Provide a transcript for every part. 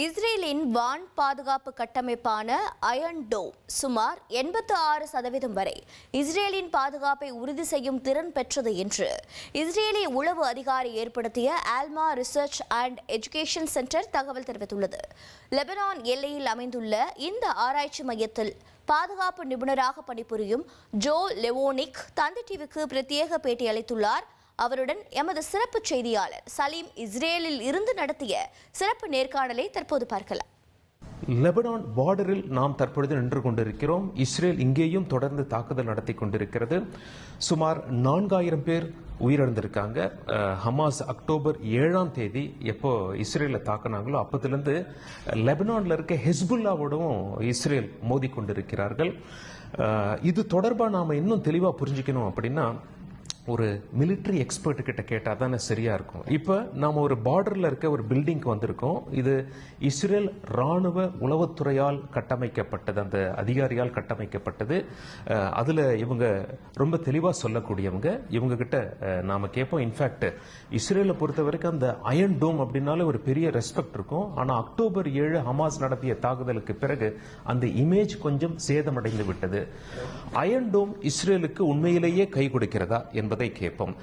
இஸ்ரேலின் வான் பாதுகாப்பு கட்டமைப்பான அயன் டோம் சுமார் எண்பத்து ஆறு சதவீதம் வரை இஸ்ரேலின் பாதுகாப்பை உறுதி செய்யும் திறன் பெற்றது என்று இஸ்ரேலிய உளவு அதிகாரி ஏற்படுத்திய Alma research and education centre தகவல் தெரிவித்துள்ளது. லெபனான் எல்லையில் அமைந்துள்ள இந்த ஆராய்ச்சி மையத்தில் பாதுகாப்பு நிபுணராக பணிபுரியும் ஜோ லெவோனிக் தந்தி டிவிக்கு பிரத்யேக பேட்டி அளித்துள்ளார். அவருடன் எமது சிறப்பு செய்தியாளர் சலீம் இஸ்ரேலில் இருந்து நடத்திய சிறப்பு நேர்காணலை தற்போது பார்க்கலாம். லெபனான் பார்டரில் நாம் தற்பொழுது நின்று கொண்டிருக்கிறோம். இஸ்ரேல் இங்கேயும் தொடர்ந்து தாக்குதல் நடத்தி கொண்டிருக்கிறது. சுமார் நான்காயிரம் பேர் உயிரிழந்திருக்காங்க. ஹமாஸ் அக்டோபர் ஏழாம் தேதி எப்போ இஸ்ரேலில் தாக்குனாங்களோ அப்போதுலேருந்து லெபனானில் இருக்க ஹெஸ்புல்லாவோடவும் இஸ்ரேல் மோதி கொண்டிருக்கிறார்கள். இது தொடர்பாக நாம் இன்னும் தெளிவாக புரிஞ்சுக்கணும் அப்படின்னா ஒரு மிலிட்ரி எக்ஸ்பர்ட் கிட்ட கேட்டால் தானே சரியா இருக்கும். இப்போ நாம் ஒரு பார்டர்ல இருக்க ஒரு பில்டிங்க்கு வந்திருக்கோம். இது இஸ்ரேல் ராணுவ உளவுத்துறையால் கட்டமைக்கப்பட்டது அந்த அதிகாரியால் கட்டமைக்கப்பட்டது. அதில் இவங்க ரொம்ப தெளிவாக சொல்லக்கூடியவங்க. இவங்க கிட்ட நாம் கேட்போம் இன்ஃபேக்ட் இஸ்ரேலை பொறுத்த வரைக்கும் அந்த அயன் டோம் அப்படின்னாலே ஒரு பெரிய ரெஸ்பெக்ட் இருக்கும். ஆனால் அக்டோபர் ஏழு ஹமாஸ் நடத்திய தாக்குதலுக்கு பிறகு அந்த இமேஜ் கொஞ்சம் சேதமடைந்து விட்டது. அயன் டோம் இஸ்ரேலுக்கு உண்மையிலேயே கை கொடுக்கிறதா என்று கேட்போம்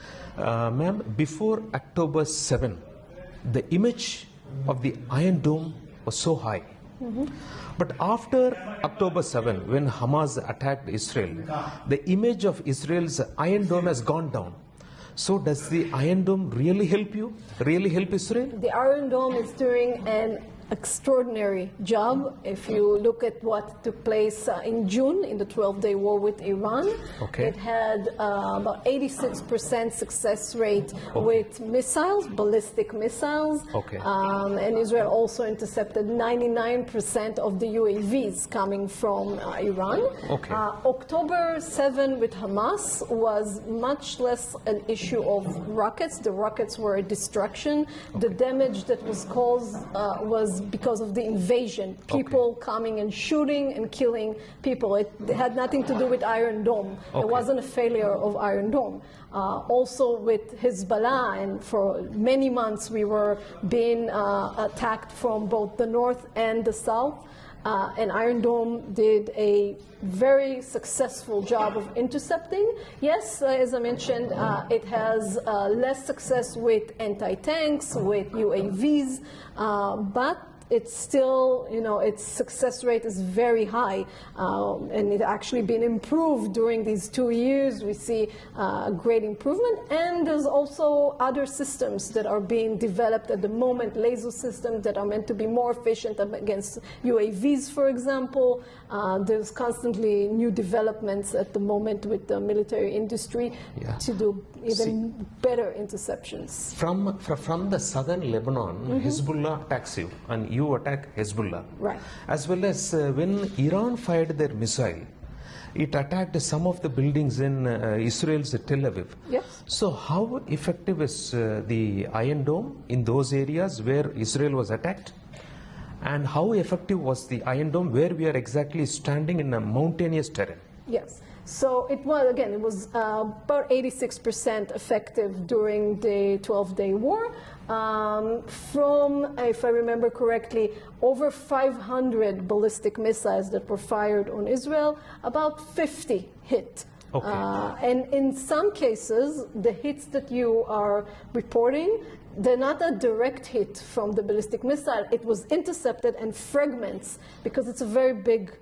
ma'am before October seven the image of the iron dome was so high But after October 7, when Hamas attacked Israel, the image of Israel's Iron Dome has gone down. So, does the Iron Dome really help you? Really help Israel? The Iron Dome is doing an extraordinary job. If you look at what took place uh, in June in the 12 day war with Iran, Okay. it had uh, about 86% success rate with missiles, ballistic missiles. Okay. Um, and Israel also intercepted 99% of the UAVs coming from uh, Iran. Okay. Uh, October 7 with Hamas was much less an issue of rockets. The rockets were a distraction. The damage that was caused uh, was because of the invasion. People coming and shooting and killing people. It had nothing to do with Iron Dome. Okay. It wasn't a failure of Iron Dome. Uh, also with Hezbollah, and for many months we were being uh, attacked from both the north and the south. Uh, and Iron Dome did a very successful job of intercepting. Yes, uh, as I mentioned, uh, it has uh, less success with anti tanks, with UAVs, uh, but it's still, you know, its success rate is very high, um, and it actually been improved during these two years. We see uh, a great improvement, and there's also other systems that are being developed at the moment, laser systems that are meant to be more efficient against UAVs, for example. Uh, there's constantly new developments at the moment with the military industry Yeah. to do even better interceptions. From, from, from the southern Lebanon, Hezbollah attacks you, and you attack Hezbollah. Right. As well as uh, when Iran fired their missile, it attacked some of the buildings in uh, Israel's Tel Aviv. Yes. So, how effective is uh, the Iron Dome in those areas where Israel was attacked? And how effective was the Iron Dome where we are exactly standing in a mountainous terrain? Yes. So it was, again, it was uh, about 86% effective during the 12 day war. Um, from, if I remember correctly, over 500 ballistic missiles that were fired on Israel, about 50 hit. Okay. Uh, and in some cases, the hits that you are reporting, they're not a direct hit from the ballistic missile. It was intercepted and fragments because it's a very big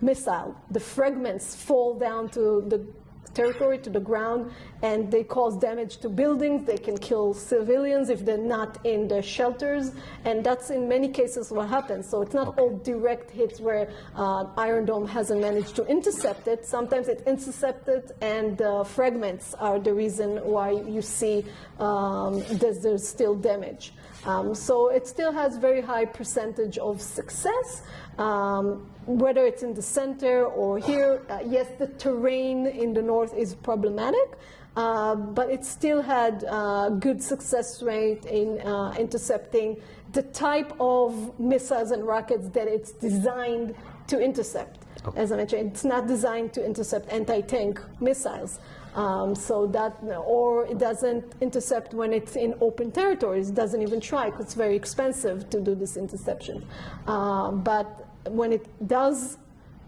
missile. The fragments fall down to the territory, to the ground, and they cause damage to buildings. They can kill civilians if they're not in their shelters, and that's in many cases what happens. So it's not all direct hits where uh, Iron Dome hasn't managed to intercept it. Sometimes it's intercepted, and uh, fragments are the reason why you see um, there's, there's still damage. Um, so it still has very high percentage of success. Um, whether it's in the center or here, uh, yes, the terrain in the north is problematic, uh, but it still had uh, good success rate in uh, intercepting the type of missiles and rockets that it's designed to intercept. As I mentioned, it's not designed to intercept anti-tank missiles. Um, so that, or it doesn't intercept when it's in open territories. It doesn't even try because it's very expensive to do this interception. Um, but when it does,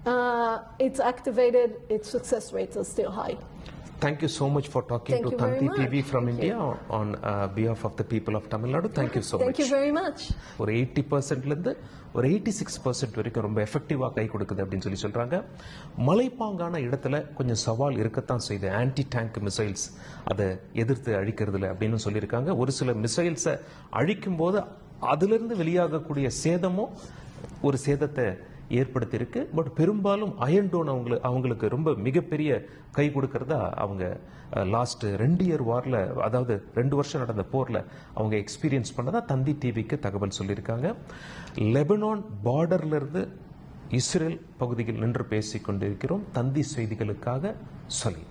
uh, it's activated. Its success rates are still high. Thank you so much for talking Thank to you Tanti. TV from Thank India on uh, behalf of the people of Tamil Nadu. Thank you so Thank much. you very much. ஒரு eighty பர்சன்ட்லேருந்து ஒரு eighty six percent வரைக்கும் ரொம்ப எஃபெக்டிவாக கை கொடுக்குது அப்படின்னு சொல்லி சொல்கிறாங்க மலைப்பாங்கான இடத்துல கொஞ்சம் சவால் இருக்கத்தான் செய்யுது ஆன்டி டேங்க் மிசைல்ஸ் அதை எதிர்த்து அழிக்கிறதுல அப்படின்னு சொல்லியிருக்காங்க ஒரு சில மிசைல்ஸை அழிக்கும் போது அதிலிருந்து வெளியாகக்கூடிய சேதமும் ஒரு சேதத்தை ஏற்படுத்தியிருக்கு. பட் பெரும்பாலும் அயன்டோன் அவங்களுக்கு அவங்களுக்கு ரொம்ப மிகப்பெரிய கை கொடுக்கறதா அவங்க லாஸ்ட் ரெண்டு இயர் வாரில் அதாவது ரெண்டு வருஷம் நடந்த போரில் அவங்க எக்ஸ்பீரியன்ஸ் பண்ணதாக தந்தி டிவிக்கு தகவல் சொல்லியிருக்காங்க. லெபனான் பார்டர்லேருந்து இஸ்ரேல் பகுதியில் நின்று பேசிக் கொண்டிருக்கிறோம் தந்தி செய்திகளுக்காக சொல்லி.